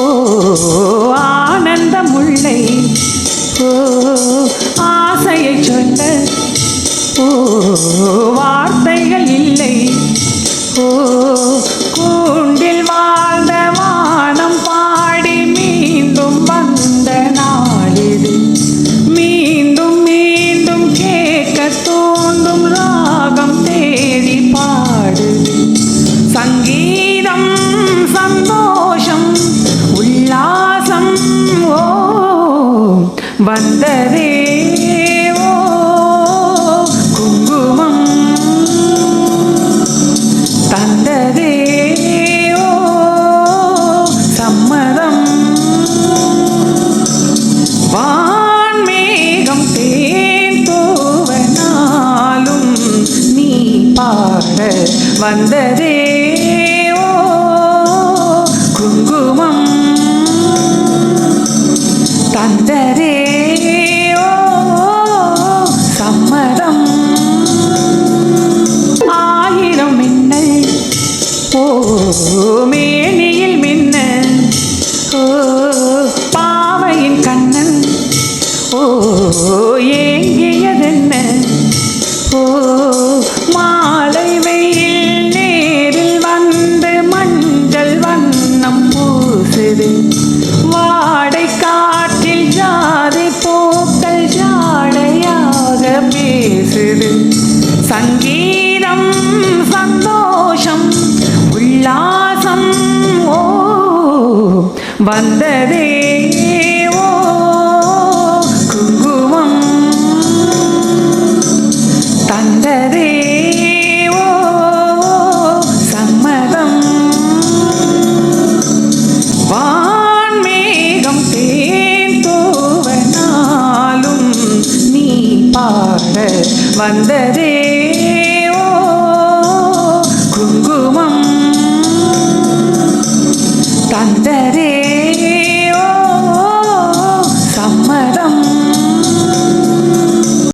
ஓ ஆனந்த முல்லை ஓ ஆசையை சொல்ல. ஓ வார்த்தைகள் இல்லை. ஓ வந்ததே. குங்குமம் தந்ததே. சம்மதம் வான்மேகம் தேன் தூவனாலும் நீ பாட வந்ததே. ஓ ஏங்கியதென்ன? ஓ மாலை வெயில் நேரில் வந்து மஞ்சள் வண்ணம் பூசுது. வாடை காற்றில் ஜாதி பூக்கள் ஜாடையாக பேசுது. சங்கீதம் சந்தோஷம் உல்லாசம் ஓ வந்ததே பாட வந்ததே ஓ